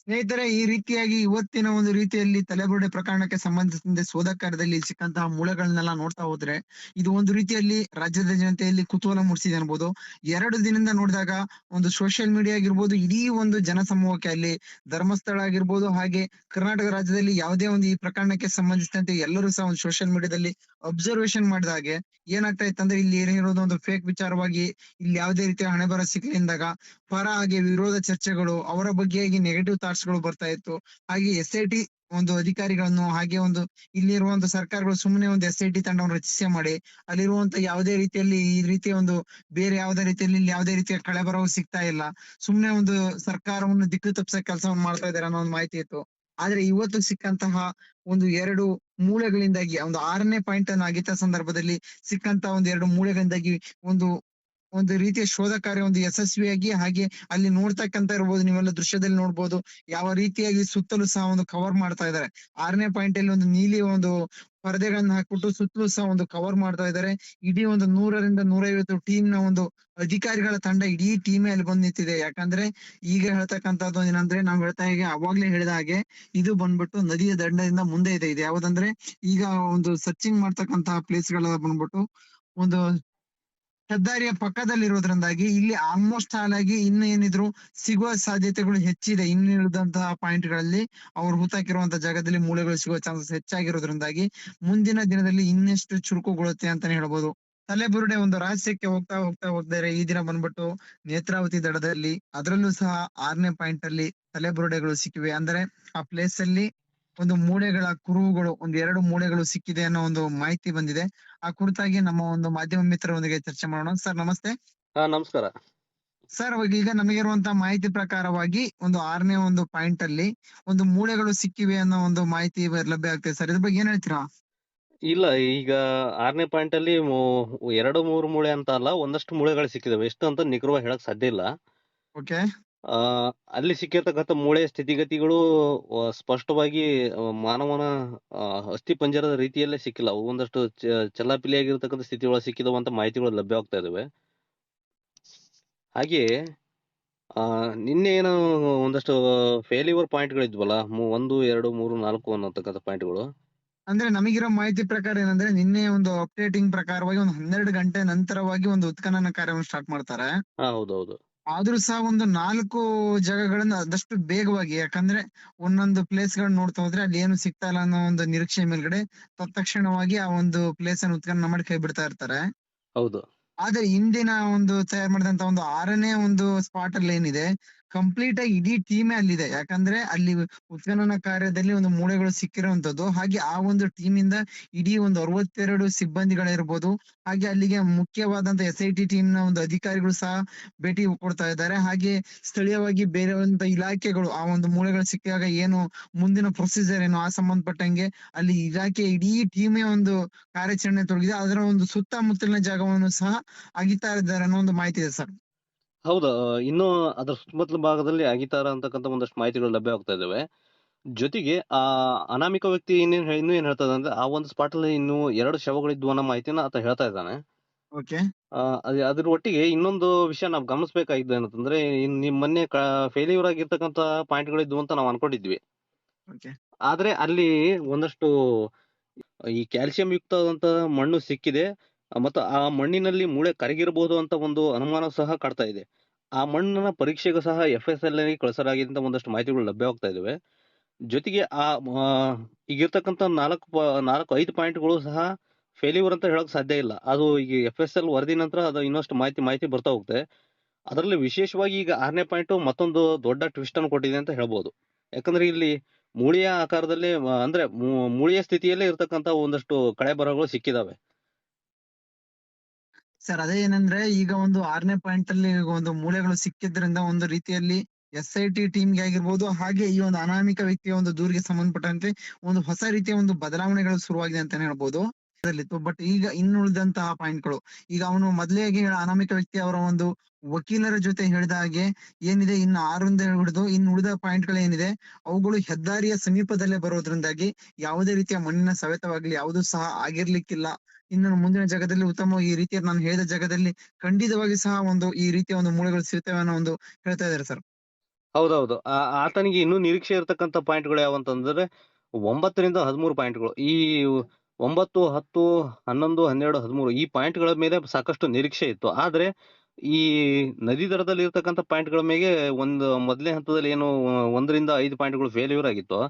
ಸ್ನೇಹಿತರೆ, ಈ ರೀತಿಯಾಗಿ ಇವತ್ತಿನ ಒಂದು ರೀತಿಯಲ್ಲಿ ತಲೆಬುರುಡೆ ಪ್ರಕರಣಕ್ಕೆ ಸಂಬಂಧಿಸಿದಂತೆ ಶೋಧ ಕಾರ್ಯದಲ್ಲಿ ಸಿಕ್ಕಂತಹ ಮೂಲಗಳನ್ನೆಲ್ಲ ನೋಡ್ತಾ ಹೋದ್ರೆ, ಇದು ಒಂದು ರೀತಿಯಲ್ಲಿ ರಾಜ್ಯದ ಜನತೆಯಲ್ಲಿ ಕುತೂಹಲ ಮೂಡಿಸಿದೆ ಅನ್ಬೋದು. ಎರಡು ದಿನದಿಂದ ನೋಡಿದಾಗ ಒಂದು ಸೋಷಿಯಲ್ ಮೀಡಿಯಾ ಆಗಿರ್ಬೋದು, ಇಡೀ ಒಂದು ಜನಸಮೂಹಕ್ಕೆ ಅಲ್ಲಿ ಧರ್ಮಸ್ಥಳ ಆಗಿರ್ಬೋದು, ಹಾಗೆ ಕರ್ನಾಟಕ ರಾಜ್ಯದಲ್ಲಿ ಯಾವುದೇ ಒಂದು ಈ ಪ್ರಕರಣಕ್ಕೆ ಸಂಬಂಧಿಸಿದಂತೆ ಎಲ್ಲರೂ ಸಹ ಒಂದು ಸೋಷಿಯಲ್ ಮೀಡಿಯಾದಲ್ಲಿ ಅಬ್ಸರ್ವೇಷನ್ ಮಾಡಿದ ಹಾಗೆ ಏನಾಗ್ತಾ ಇತ್ತಂದ್ರೆ ಇಲ್ಲಿ ಏನಿರೋದು ಒಂದು ಫೇಕ್ ವಿಚಾರವಾಗಿ ಇಲ್ಲಿ ಯಾವುದೇ ರೀತಿಯ ಹಣೆ ಬರ ಸಿಕ್ಕಲಿಂದಾಗ, ಪರ ಹಾಗೆ ವಿರೋಧ ಚರ್ಚೆಗಳು ಅವರ ಬಗ್ಗೆ ನೆಗೆಟಿವ್ ಗಳು ಬರ್ತಾ ಇತ್ತು. ಹಾಗೆ ಎಸ್ ಐ ಟಿ ಒಂದು ಅಧಿಕಾರಿಗಳನ್ನು ಹಾಗೆ ಒಂದು ಇಲ್ಲಿರುವಂತ ಸರ್ಕಾರಗಳು ಸುಮ್ಮನೆ ಒಂದು ಎಸ್ ಐ ಟಿ ತಂಡವನ್ನು ರಚಿಸಿ ಮಾಡಿ, ಅಲ್ಲಿರುವಂತ ಯಾವುದೇ ರೀತಿಯಲ್ಲಿ ಈ ರೀತಿಯ ಒಂದು ಬೇರೆ ಯಾವುದೇ ರೀತಿಯಲ್ಲಿ ಯಾವುದೇ ರೀತಿಯ ಕಳೆಬರವು ಸಿಗ್ತಾ ಇಲ್ಲ. ಸುಮ್ಮನೆ ಒಂದು ಸರ್ಕಾರವನ್ನು ದಿಕ್ಕು ತಪ್ಪಿಸೋ ಕೆಲಸವನ್ನು ಮಾಡ್ತಾ ಇದ್ದಾರೆ ಅನ್ನೋ ಒಂದು ಮಾಹಿತಿ ಇತ್ತು. ಆದ್ರೆ ಇವತ್ತು ಸಿಕ್ಕಂತಹ ಒಂದು ಎರಡು ಮೂಳೆಗಳಿಂದಾಗಿ ಒಂದು ಆರನೇ ಪಾಯಿಂಟ್ ಅನ್ನು ಅಗಿತ ಸಂದರ್ಭದಲ್ಲಿ ಸಿಕ್ಕಂತ ಒಂದು ಎರಡು ಮೂಳೆಗಳಿಂದಾಗಿ ಒಂದು ಒಂದು ರೀತಿಯ ಶೋಧ ಕಾರ್ಯ, ಒಂದು ಯಶಸ್ವಿಯಾಗಿ ಹಾಗೆ ಅಲ್ಲಿ ನೋಡ್ತಕ್ಕಂತ ಇರ್ಬೋದು, ನೀವೆಲ್ಲ ದೃಶ್ಯದಲ್ಲಿ ನೋಡ್ಬೋದು, ಯಾವ ರೀತಿಯಾಗಿ ಸುತ್ತಲೂ ಸಹ ಒಂದು ಕವರ್ ಮಾಡ್ತಾ ಇದ್ದಾರೆ. ಆರನೇ ಪಾಯಿಂಟ್ ಅಲ್ಲಿ ಒಂದು ನೀಲಿ ಒಂದು ಪರದೆಗಳನ್ನ ಹಾಕ್ಬಿಟ್ಟು ಸುತ್ತಲೂ ಸಹ ಒಂದು ಕವರ್ ಮಾಡ್ತಾ ಇದ್ದಾರೆ. ಇಡೀ ಒಂದು ನೂರರಿಂದ ನೂರೈವತ್ತು ಟೀಮ್ನ ಒಂದು ಅಧಿಕಾರಿಗಳ ತಂಡ ಇಡೀ ಟೀಮೇ ಅಲ್ಲಿ ಬಂದ್ ನಿಂತಿದೆ. ಯಾಕಂದ್ರೆ ಈಗ ಹೇಳ್ತಕ್ಕಂಥದ್ದು ಏನಂದ್ರೆ ನಾವು ಹೇಳ್ತಾ ಈಗ ಅವಾಗ್ಲೇ ಹೇಳಿದ ಹಾಗೆ ಇದು ಬಂದ್ಬಿಟ್ಟು ನದಿಯ ದಂಡದಿಂದ ಮುಂದೆ ಇದೆ. ಇದು ಯಾವ್ದಂದ್ರೆ ಈಗ ಒಂದು ಸರ್ಚಿಂಗ್ ಮಾಡ್ತಕ್ಕಂತಹ ಪ್ಲೇಸ್ಗಳ ಬಂದ್ಬಿಟ್ಟು ಒಂದು ಹೆದ್ದಾರಿಯ ಪಕ್ಕದಲ್ಲಿರೋದ್ರಿಂದಾಗಿ ಇಲ್ಲಿ ಆಲ್ಮೋಸ್ಟ್ ಆಲ್ ಆಗಿ ಇನ್ನು ಏನಿದ್ರು ಸಿಗುವ ಸಾಧ್ಯತೆಗಳು ಹೆಚ್ಚಿದೆ. ಇನ್ನುಳಿದಂತಹ ಪಾಯಿಂಟ್ಗಳಲ್ಲಿ ಅವ್ರು ಹುತಾಕಿರುವಂತಹ ಜಾಗದಲ್ಲಿ ಮೂಳೆಗಳು ಸಿಗುವ ಚಾನ್ಸಸ್ ಹೆಚ್ಚಾಗಿರೋದ್ರಿಂದಾಗಿ ಮುಂದಿನ ದಿನದಲ್ಲಿ ಇನ್ನೆಷ್ಟು ಚುರುಕುಗೊಳ್ಳುತ್ತೆ ಅಂತಾನೆ ಹೇಳ್ಬೋದು. ತಲೆಬುರುಡೆ ಒಂದು ರಹಸ್ಯಕ್ಕೆ ಹೋಗ್ತಾ ಹೋಗ್ತಾ ಹೋಗ್ತಾರೆ ಈ ದಿನ ಬಂದ್ಬಿಟ್ಟು ನೇತ್ರಾವತಿ ದಡದಲ್ಲಿ ಅದರಲ್ಲೂ ಸಹ ಆರನೇ ಪಾಯಿಂಟ್ ಅಲ್ಲಿ ತಲೆಬುರುಡೆಗಳು ಸಿಕ್ಕಿವೆ. ಅಂದ್ರೆ ಆ ಪ್ಲೇಸ್ ಅಲ್ಲಿ ಒಂದು ಮೂಳೆಗಳ ಕುರುಹುಗಳು ಒಂದು ಎರಡು ಮೂಳೆಗಳು ಸಿಕ್ಕಿದೆ ಅನ್ನೋ ಒಂದು ಮಾಹಿತಿ ಬಂದಿದೆ. ಆ ಕುರಿತಾಗಿ ನಮ್ಮ ಒಂದು ಮಾಧ್ಯಮ ಮಿತ್ರರೊಂದಿಗೆ ಚರ್ಚೆ ಮಾಡೋಣ. ಸರ್ ನಮಸ್ತೆ. ನಮಸ್ಕಾರ. ಸರ್ ಈಗ ನಮಗಿರುವಂತಹ ಮಾಹಿತಿ ಪ್ರಕಾರವಾಗಿ ಒಂದು ಆರನೇ ಒಂದು ಪಾಯಿಂಟ್ ಅಲ್ಲಿ ಒಂದು ಮೂಳೆಗಳು ಸಿಕ್ಕಿವೆ ಅನ್ನೋ ಒಂದು ಮಾಹಿತಿ ಲಭ್ಯ ಆಗ್ತದೆ. ಸರ್ ಇದ್ರ ಬಗ್ಗೆ ಏನ್ ಹೇಳ್ತೀರಾ? ಇಲ್ಲ ಈಗ ಆರನೇ ಪಾಯಿಂಟ್ ಅಲ್ಲಿ ಎರಡು ಮೂರು ಮೂಳೆ ಅಂತ ಅಲ್ಲ ಒಂದಷ್ಟು ಮೂಳೆಗಳು ಸಿಕ್ಕಿದಾವೆ. ಎಷ್ಟು ಅಂತ ನಿಖರವಾಗಿ ಹೇಳಕ್ ಸಾಧ್ಯ ಇಲ್ಲ. ಓಕೆ. ಅಲ್ಲಿ ಸಿಕ್ಕಿರ್ತಕ್ಕಂಥ ಮೂಳೆಯ ಸ್ಥಿತಿಗತಿಗಳು ಸ್ಪಷ್ಟವಾಗಿ ಮಾನವನ ಅಸ್ಥಿ ಪಂಜರದ ರೀತಿಯಲ್ಲೇ ಸಿಕ್ಕಿಲ್ಲ. ಅವು ಒಂದಷ್ಟು ಚ- ಚಲಾಪಿಲಿಯಾಗಿರ್ತಕ್ಕಂಥ ಸ್ಥಿತಿಗಳು ಸಿಕ್ಕಿದವು ಅಂತ ಮಾಹಿತಿಗಳು ಲಭ್ಯವಾಗ್ತಾ ಇದಾವೆ. ಹಾಗೆ ಆ ನಿನ್ನೆ ಏನೋ ಒಂದಷ್ಟು ಫೇಲ್ಯೂರ್ ಪಾಯಿಂಟ್ಗಳಿದ್ವಲ್ಲ ಒಂದು ಎರಡು ಮೂರು ನಾಲ್ಕು ಅನ್ನತಕ್ಕಂಥ ಪಾಯಿಂಟ್ಗಳು ಅಂದ್ರೆ ನಮಗಿರೋ ಮಾಹಿತಿ ಪ್ರಕಾರ ಏನಂದ್ರೆ ನಿನ್ನೆ ಒಂದು ಅಪ್ಡೇಟಿಂಗ್ ಪ್ರಕಾರವಾಗಿ ಒಂದು ಹನ್ನೆರಡು ಗಂಟೆ ನಂತರವಾಗಿ ಒಂದು ಉತ್ಖನನ ಕಾರ್ಯವನ್ನು ಸ್ಟಾರ್ಟ್ ಮಾಡ್ತಾರೆ. ಹೌದೌದು. ಆದ್ರೂ ಸಹ ಒಂದು ನಾಲ್ಕು ಜಾಗಗಳನ್ನ ಆದಷ್ಟು ಬೇಗವಾಗಿ ಯಾಕಂದ್ರೆ ಒಂದೊಂದು ಪ್ಲೇಸ್ ಗಳನ್ನ ನೋಡ್ತಾ ಹೋದ್ರೆ ಅಲ್ಲಿ ಏನು ಸಿಗ್ತಾ ಇಲ್ಲ ಅನ್ನೋ ಒಂದು ನಿರೀಕ್ಷೆ ಮೇಲ್ಗಡೆ ತತ್ಕ್ಷಣವಾಗಿ ಆ ಒಂದು ಪ್ಲೇಸ್ ಅನ್ನು ಉತ್ಖನನ ಮಾಡಿ ಕೈ ಬಿಡ್ತಾ ಇರ್ತಾರೆ. ಹೌದು. ಆದ್ರೆ ಇಂದಿನ ಒಂದು ತಯಾರು ಮಾಡಿದಂತ ಒಂದು ಆರನೇ ಒಂದು ಸ್ಪಾಟ್ ಅಲ್ಲಿ ಏನಿದೆ ಕಂಪ್ಲೀಟ್ ಆಗಿ ಇಡೀ ಟೀಮೇ ಅಲ್ಲಿದೆ. ಯಾಕಂದ್ರೆ ಅಲ್ಲಿ ಉತ್ಖನನ ಕಾರ್ಯದಲ್ಲಿ ಒಂದು ಮೂಳೆಗಳು ಸಿಕ್ಕಿರುವಂತದ್ದು ಹಾಗೆ ಆ ಒಂದು ಟೀಮ್ ಇಂದ ಇಡೀ ಒಂದು ಅರವತ್ತೆರಡು ಸಿಬ್ಬಂದಿಗಳಿರ್ಬೋದು. ಹಾಗೆ ಅಲ್ಲಿಗೆ ಮುಖ್ಯವಾದಂತ ಎಸ್ ಐ ಟಿ ಟೀಮ್ನ ಒಂದು ಅಧಿಕಾರಿಗಳು ಸಹ ಭೇಟಿ ಕೊಡ್ತಾ ಇದ್ದಾರೆ. ಹಾಗೆ ಸ್ಥಳೀಯವಾಗಿ ಬೇರೆ ಒಂದು ಇಲಾಖೆಗಳು ಆ ಒಂದು ಮೂಳೆಗಳು ಸಿಕ್ಕಾಗ ಏನು ಮುಂದಿನ ಪ್ರೊಸೀಜರ್ ಏನು ಆ ಸಂಬಂಧಪಟ್ಟಂಗೆ ಅಲ್ಲಿ ಇಲಾಖೆ ಇಡೀ ಟೀಮೇ ಒಂದು ಕಾರ್ಯಾಚರಣೆ ತೊಡಗಿದೆ. ಅದರ ಒಂದು ಸುತ್ತಮುತ್ತಲಿನ ಜಾಗವನ್ನು ಸಹ ಅಗಿತಾ ಇದ್ದಾರೆ ಅನ್ನೋ ಒಂದು ಮಾಹಿತಿ ಇದೆ ಸರ್. ಹೌದು ಇನ್ನು ಅದರ ಸುತ್ತಮುತ್ತಲ ಭಾಗದಲ್ಲಿ ಅಗಿತಾರ ಅಂತಕ್ಕಂತ ಒಂದಷ್ಟು ಮಾಹಿತಿಗಳು ಲಭ್ಯವಾಗ್ತಾ ಇದಾವೆ. ಜೊತೆಗೆ ಆ ಅನಾಮಿಕ ವ್ಯಕ್ತಿ ಇನ್ನೇನ್ ಹೇ- ಇನ್ನೂ ಏನ್ ಹೇಳ್ತಾ ಅಂದ್ರೆ ಆ ಒಂದು ಸ್ಪಾಟ್ ಅಲ್ಲಿ ಇನ್ನು ಎರಡು ಶವಗಳಿದ್ವು ಅನ್ನೋ ಮಾಹಿತಿನ ಆತ ಹೇಳ್ತಾ ಇದ್ದಾನೆ. ಓಕೆ. ಆ, ಅದ್- ಅದ್ರ ಒಟ್ಟಿಗೆ ಇನ್ನೊಂದು ವಿಷಯ ನಾವು ಗಮನಿಸಬೇಕಾಗಿದ್ದು ಏನಂತಂದ್ರೆ ಇನ್ ನಿಮ್ ಮೊನ್ನೆ ಫೇಲ್ಯೂರ್ ಆಗಿರ್ತಕ್ಕಂಥ ಪಾಯಿಂಟ್ಗಳಿದ್ವು ಅಂತ ನಾವು ಅನ್ಕೊಂಡಿದ್ವಿ. ಓಕೆ. ಆದ್ರೆ ಅಲ್ಲಿ ಒಂದಷ್ಟು ಈ ಕ್ಯಾಲ್ಸಿಯಂ ಯುಕ್ತವಾದಂತ ಮಣ್ಣು ಸಿಕ್ಕಿದೆ. ಮತ್ತು ಆ ಮಣ್ಣಿನಲ್ಲಿ ಮೂಳೆ ಕರಗಿರಬಹುದು ಅಂತ ಒಂದು ಅನುಮಾನ ಸಹ ಕಾಡ್ತಾ ಇದೆ. ಆ ಮಣ್ಣಿನ ಪರೀಕ್ಷೆಗೂ ಸಹ ಎಫ್ ಎಸ್ ಎಲ್ ಕಳಿಸಲಾಗಿದೆ ಅಂತ ಒಂದಷ್ಟು ಮಾಹಿತಿಗಳು ಲಭ್ಯವಾಗ್ತಾ ಇದಾವೆ. ಜೊತೆಗೆ ಆ ಈಗಿರ್ತಕ್ಕಂಥ ನಾಲ್ಕು ನಾಲ್ಕು ಐದು ಪಾಯಿಂಟ್ಗಳು ಸಹ ಫೇಲ್ಯೂರ್ ಅಂತ ಹೇಳಕ್ ಸಾಧ್ಯ ಇಲ್ಲ. ಅದು ಈಗ ಎಫ್ ಎಸ್ ಎಲ್ ವರದಿ ನಂತರ ಅದು ಇನ್ನಷ್ಟು ಮಾಹಿತಿ ಮಾಹಿತಿ ಬರ್ತಾ ಹೋಗುತ್ತೆ. ಅದರಲ್ಲಿ ವಿಶೇಷವಾಗಿ ಈಗ ಆರನೇ ಪಾಯಿಂಟ್ ಮತ್ತೊಂದು ದೊಡ್ಡ ಟ್ವಿಸ್ಟ್ ಅನ್ನು ಕೊಟ್ಟಿದೆ ಅಂತ ಹೇಳ್ಬೋದು. ಯಾಕಂದ್ರೆ ಇಲ್ಲಿ ಮೂಳೆಯ ಆಕಾರದಲ್ಲಿ, ಅಂದ್ರೆ ಮೂಳೆಯ ಸ್ಥಿತಿಯಲ್ಲೇ ಇರ್ತಕ್ಕಂಥ ಒಂದಷ್ಟು ಕಳೆ ಬರಹಗಳು ಸಿಕ್ಕಿದಾವೆ. ಸರ್ ಅದೇ ಏನಂದ್ರೆ ಈಗ ಒಂದು ಆರನೇ ಪಾಯಿಂಟ್ ಅಲ್ಲಿ ಒಂದು ಮೂಳೆಗಳು ಸಿಕ್ಕಿದ್ರಿಂದ ಒಂದು ರೀತಿಯಲ್ಲಿ ಎಸ್ ಐ ಟಿ ಟೀಮ್ಗೆ ಆಗಿರ್ಬೋದು, ಹಾಗೆ ಈ ಒಂದು ಅನಾಮಿಕ ವ್ಯಕ್ತಿಯ ಒಂದು ದೂರಿಗೆ ಸಂಬಂಧಪಟ್ಟಂತೆ ಒಂದು ಹೊಸ ರೀತಿಯ ಒಂದು ಬದಲಾವಣೆಗಳು ಶುರುವಾಗಿದೆ ಅಂತಾನೆ ಹೇಳ್ಬೋದು. ಬಟ್ ಈಗ ಇನ್ನುಳಿದಂತಹ ಪಾಯಿಂಟ್ಗಳು ಈಗ ಅವನು ಮೊದಲೇ ಅನಾಮಿಕ ವ್ಯಕ್ತಿ ಅವರ ಒಂದು ವಕೀಲರ ಜೊತೆ ಹೇಳಿದ ಹಾಗೆ ಏನಿದೆ? ಇನ್ನು ಆರಿಂದ ಹಿಡಿದು ಇನ್ನು ಉಳಿದ ಪಾಯಿಂಟ್ಗಳು ಏನಿದೆ? ಅವುಗಳು ಹೆದ್ದಾರಿಯ ಸಮೀಪದಲ್ಲೇ ಬರೋದ್ರಿಂದಾಗಿ ಯಾವುದೇ ರೀತಿಯ ಮಣ್ಣಿನ ಸವೆತವಾಗ್ಲಿ ಯಾವುದೂ ಸಹ ಆಗಿರ್ಲಿಕ್ಕಿಲ್ಲ. ಇನ್ನು ಮುಂದಿನ ಜಾಗದಲ್ಲಿ ಉತ್ತಮ ಈ ರೀತಿಯ ನಾನು ಹೇಳಿದ ಜಾಗದಲ್ಲಿ ಖಂಡಿತವಾಗಿ ಸಹ ಒಂದು ಈ ರೀತಿಯ ಒಂದು ಮೂಳೆಗಳು ಸಿಗುತ್ತವೆ ಅನ್ನೋ ಒಂದು ಹೇಳ್ತಾ ಇದ್ದಾರೆ ಸರ್ ಹೌದೌದು. ಆತನಿಗೆ ಇನ್ನೂ ನಿರೀಕ್ಷೆ ಇರತಕ್ಕಂತ ಪಾಯಿಂಟ್ಗಳು ಯಾವಂತಂದ್ರೆ ಒಂಬತ್ತರಿಂದ ಹದಿಮೂರು ಪಾಯಿಂಟ್ಗಳು ಈ ಒಂಬತ್ತು, ಹತ್ತು, ಹನ್ನೊಂದು, ಹನ್ನೆರಡು, ಹದಿಮೂರು ಈ ಪಾಯಿಂಟ್ಗಳ ಮೇಲೆ ಸಾಕಷ್ಟು ನಿರೀಕ್ಷೆ ಇತ್ತು. ಆದರೆ ಈ ನದಿ ದರದಲ್ಲಿ ಇರತಕ್ಕಂಥ ಪಾಯಿಂಟ್ಗಳ ಮೇಲೆ ಒಂದು ಮೊದಲನೇ ಹಂತದಲ್ಲಿ ಏನು ಒಂದರಿಂದ ಐದು ಪಾಯಿಂಟ್ಗಳು ಫೇಲ್ಯೂರ್ ಆಗಿತ್ತು.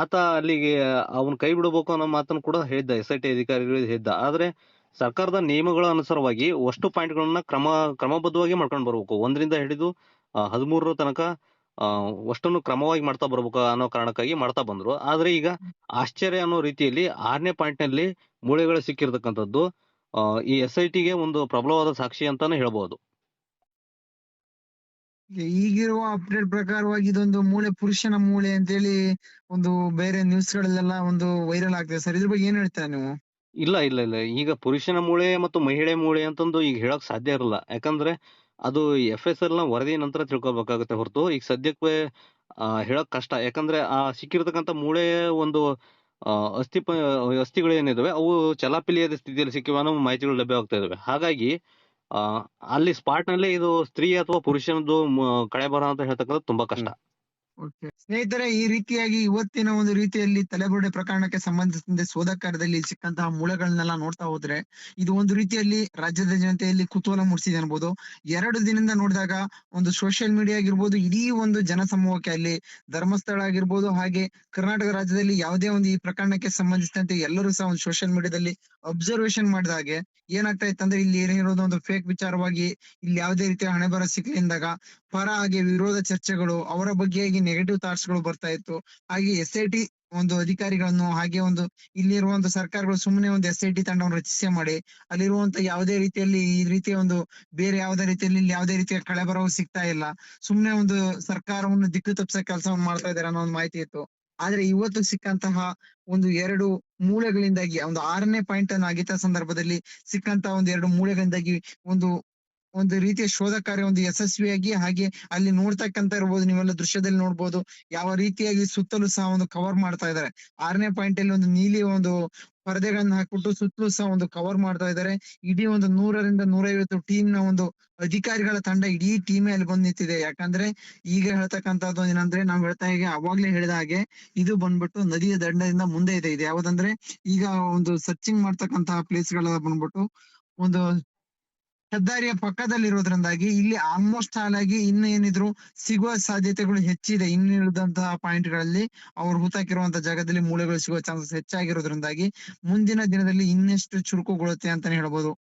ಆತ ಅಲ್ಲಿಗೆ ಅವನು ಕೈ ಬಿಡಬೇಕು ಅನ್ನೋ ಮಾತನ್ನು ಕೂಡ ಹೇಳಿದ್ದ ಎಸ್ ಐ ಟಿ ಅಧಿಕಾರಿಗಳು ಹೇಳಿದ್ದ. ಆದರೆ ಸರ್ಕಾರದ ನಿಯಮಗಳ ಅನುಸಾರವಾಗಿ ಅಷ್ಟು ಪಾಯಿಂಟ್ಗಳನ್ನ ಕ್ರಮ, ಕ್ರಮಬದ್ಧವಾಗಿ ಮಾಡ್ಕೊಂಡು ಬರಬೇಕು. ಒಂದರಿಂದ ಹಿಡಿದು ಹದಿಮೂರರ ತನಕ ಅಷ್ಟನ್ನು ಕ್ರಮವಾಗಿ ಮಾಡ್ತಾ ಬರ್ಬೇಕು ಅನ್ನೋ ಕಾರಣಕ್ಕಾಗಿ ಮಾಡ್ತಾ ಬಂದ್ರು. ಆದ್ರೆ ಈಗ ಆಶ್ಚರ್ಯ ಅನ್ನೋ ರೀತಿಯಲ್ಲಿ ಆರನೇ ಪಾಯಿಂಟ್ನಲ್ಲಿ ಮೂಳೆಗಳು ಸಿಕ್ಕಿರ್ತಕ್ಕಂಥದ್ದು ಈ ಎಸ್ ಐ ಟಿಗೆ ಒಂದು ಪ್ರಬಲವಾದ ಸಾಕ್ಷಿ ಅಂತಾನೆ ಹೇಳ್ಬಹುದು ಈಗಿರುವ ಅಪ್ಡೇಟ್ ಪ್ರಕಾರವಾಗಿ ಇದೊಂದು ಮೂಳೆ ಪುರುಷನ ಮೂಳೆ ಅಂತ ಹೇಳಿ ಒಂದು ಬೇರೆ ನ್ಯೂಸ್ ಗಳಲ್ಲೆಲ್ಲ ಒಂದು ವೈರಲ್ ಆಗ್ತದೆ. ಸರ್ ಇದ್ರ ಬಗ್ಗೆ ಏನ್ ಹೇಳ್ತೀರಾ ನೀವು? ಇಲ್ಲ ಇಲ್ಲ ಇಲ್ಲ. ಈಗ ಪುರುಷನ ಮೂಳೆ ಮತ್ತು ಮಹಿಳೆ ಮೂಳೆ ಅಂತಂದು ಈಗ ಹೇಳಕ್ ಸಾಧ್ಯ ಇರಲ್ಲ. ಯಾಕಂದ್ರೆ ಅದು ಎಫ್ ಎಸ್ ಎಲ್ನ ವರದಿ ನಂತರ ತಿಳ್ಕೊಬೇಕಾಗುತ್ತೆ ಹೊರತು. ಈಗ ಸದ್ಯಕ್ಕೆ ಹೇಳಕ್ ಕಷ್ಟ. ಯಾಕಂದ್ರೆ, ಆ, ಸಿಕ್ಕಿರ್ತಕ್ಕಂಥ ಮೂಳೆ ಒಂದು ಅಸ್ಥಿ ಅಸ್ಥಿಗಳು ಏನಿದಾವೆ ಅವು ಚಲಾಪಿಲಿಯಾದ ಸ್ಥಿತಿಯಲ್ಲಿ ಸಿಕ್ಕಿವೆ ಅನ್ನೋ ಮಾಹಿತಿಗಳು ಲಭ್ಯವಾಗ್ತಾ ಇದಾವೆ. ಹಾಗಾಗಿ ಅಲ್ಲಿ ಸ್ಪಾಟ್ನಲ್ಲಿ ಇದು ಸ್ತ್ರೀ ಅಥವಾ ಪುರುಷನದ್ದು ಮ- ಕಳೆ ಬರ ಅಂತ ಹೇಳ್ತಕ್ಕಂಥದ್ದು ತುಂಬಾ ಕಷ್ಟ. ಸ್ನೇಹಿತರೆ, ಈ ರೀತಿಯಾಗಿ ಇವತ್ತಿನ ಒಂದು ರೀತಿಯಲ್ಲಿ ತಲೆಬುರುಡೆ ಪ್ರಕರಣಕ್ಕೆ ಸಂಬಂಧಿಸಿದಂತೆ ಶೋಧ ಕಾರ್ಯದಲ್ಲಿ ಸಿಕ್ಕಂತಹ ಮೂಲಗಳನ್ನೆಲ್ಲ ನೋಡ್ತಾ ಹೋದ್ರೆ, ಇದು ಒಂದು ರೀತಿಯಲ್ಲಿ ರಾಜ್ಯದ ಜನತೆಯಲ್ಲಿ ಕುತೂಹಲ ಮೂಡಿಸಿದೆ ಅನ್ಬೋದು. ಎರಡು ದಿನದಿಂದ ನೋಡಿದಾಗ ಒಂದು ಸೋಷಿಯಲ್ ಮೀಡಿಯಾ ಆಗಿರ್ಬೋದು, ಇಡೀ ಒಂದು ಜನಸಮೂಹಕ್ಕೆ ಅಲ್ಲಿ ಧರ್ಮಸ್ಥಳ ಆಗಿರ್ಬೋದು, ಹಾಗೆ ಕರ್ನಾಟಕ ರಾಜ್ಯದಲ್ಲಿ ಯಾವುದೇ ಒಂದು ಈ ಪ್ರಕರಣಕ್ಕೆ ಸಂಬಂಧಿಸಿದಂತೆ ಎಲ್ಲರೂ ಸಹ ಒಂದು ಸೋಷಿಯಲ್ ಮೀಡಿಯಾದಲ್ಲಿ ಅಬ್ಸರ್ವೇಷನ್ ಮಾಡಿದಾಗ ಏನಾಗ್ತಾ ಏನಾಗ್ತಾ ಇತ್ತಂದ್ರೆ ಇಲ್ಲಿ ಏನಿರೋದು ಒಂದು ಫೇಕ್ ವಿಚಾರವಾಗಿ ಇಲ್ಲಿ ಯಾವುದೇ ರೀತಿಯ ಹಣೆ ಬರ ಸಿಕ್ಕಲಿಂದಾಗ ಪರ ಹಾಗೆ ವಿರೋಧ ಚರ್ಚೆಗಳು ಅವರ ಬಗ್ಗೆಯಾಗಿ ನೆಗೆಟಿವ್ ಥಾಟ್ಸ್ಗಳು ಬರ್ತಾ ಇತ್ತು. ಹಾಗೆ ಎಸ್ ಐ ಟಿ ಒಂದು ಅಧಿಕಾರಿಗಳನ್ನು ಹಾಗೆ ಒಂದು ಇಲ್ಲಿರುವಂತ ಸರ್ಕಾರಗಳು ಸುಮ್ಮನೆ ಒಂದು ಎಸ್ ಐ ಟಿ ತಂಡವನ್ನು ರಚಿಸಿ ಮಾಡಿ, ಅಲ್ಲಿರುವಂತ ಯಾವುದೇ ರೀತಿಯಲ್ಲಿ ಈ ರೀತಿಯ ಒಂದು ಬೇರೆ ಯಾವುದೇ ರೀತಿಯಲ್ಲಿ ಯಾವುದೇ ರೀತಿಯ ಕಳೆಬರವು ಸಿಗ್ತಾ ಇಲ್ಲ. ಸುಮ್ಮನೆ ಒಂದು ಸರ್ಕಾರವನ್ನು ದಿಕ್ಕು ತಪ್ಪಿಸೋ ಕೆಲಸವನ್ನು ಮಾಡ್ತಾ ಇದ್ದಾರೆ ಅನ್ನೋ ಒಂದು ಮಾಹಿತಿ ಇತ್ತು. ಆದ್ರೆ ಇವತ್ತು ಸಿಕ್ಕಂತಹ ಒಂದು ಎರಡು ಮೂಳೆಗಳಿಂದಾಗಿ ಒಂದು ಆರನೇ ಪಾಯಿಂಟ್ ಅನ್ನು ಅಗಿತ ಸಂದರ್ಭದಲ್ಲಿ ಸಿಕ್ಕಂತಹ ಒಂದು ಎರಡು ಮೂಳೆಗಳಿಂದಾಗಿ ಒಂದು ಒಂದು ರೀತಿಯ ಶೋಧ ಕಾರ್ಯ, ಒಂದು ಯಶಸ್ವಿಯಾಗಿ ಹಾಗೆ ಅಲ್ಲಿ ನೋಡ್ತಕ್ಕಂತ ಇರ್ಬೋದು ನೀವೆಲ್ಲ ದೃಶ್ಯದಲ್ಲಿ ನೋಡ್ಬೋದು, ಯಾವ ರೀತಿಯಾಗಿ ಸುತ್ತಲೂ ಸಹ ಒಂದು ಕವರ್ ಮಾಡ್ತಾ ಇದ್ದಾರೆ. ಆರನೇ ಪಾಯಿಂಟ್ ಅಲ್ಲಿ ಒಂದು ನೀಲಿ ಒಂದು ಪರದೆಗಳನ್ನ ಹಾಕ್ಬಿಟ್ಟು ಸುತ್ತಲೂ ಸಹ ಒಂದು ಕವರ್ ಮಾಡ್ತಾ ಇದ್ದಾರೆ. ಇಡೀ ಒಂದು ನೂರರಿಂದ ನೂರೈವತ್ತು ಟೀಮ್ನ ಒಂದು ಅಧಿಕಾರಿಗಳ ತಂಡ ಇಡೀ ಟೀಮೇ ಅಲ್ಲಿ ಬಂದ್ ನಿಂತಿದೆ. ಯಾಕಂದ್ರೆ ಈಗ ಹೇಳ್ತಕ್ಕಂಥದ್ದು ಏನಂದ್ರೆ ನಾವು ಹೇಳ್ತಾ ಹೇಗೆ ಅವಾಗ್ಲೇ ಹೇಳಿದ ಹಾಗೆ ಇದು ಬಂದ್ಬಿಟ್ಟು ನದಿಯ ದಂಡದಿಂದ ಮುಂದೆ ಇದೆ. ಇದು ಯಾವ್ದಂದ್ರೆ ಈಗ ಒಂದು ಸರ್ಚಿಂಗ್ ಮಾಡ್ತಕ್ಕಂತಹ ಪ್ಲೇಸ್ಗಳ ಬಂದ್ಬಿಟ್ಟು ಒಂದು ಹೆದ್ದಾರಿಯ ಪಕ್ಕದಲ್ಲಿರೋದ್ರಿಂದಾಗಿ ಇಲ್ಲಿ ಆಲ್ಮೋಸ್ಟ್ ಆಗಿ ಇನ್ನು ಏನಿದ್ರು ಸಿಗುವ ಸಾಧ್ಯತೆಗಳು ಹೆಚ್ಚಿದೆ. ಇನ್ನುಳಿದಂತಹ ಪಾಯಿಂಟ್ಗಳಲ್ಲಿ ಅವ್ರು ಹೂತಾಕಿರುವಂತಹ ಜಾಗದಲ್ಲಿ ಮೂಳೆಗಳು ಸಿಗುವ ಚಾನ್ಸಸ್ ಹೆಚ್ಚಾಗಿರೋದ್ರಿಂದಾಗಿ ಮುಂದಿನ ದಿನದಲ್ಲಿ ಇನ್ನೆಷ್ಟು ಚುರುಕುಗೊಳ್ಳುತ್ತೆ ಅಂತಾನೆ ಹೇಳ್ಬೋದು.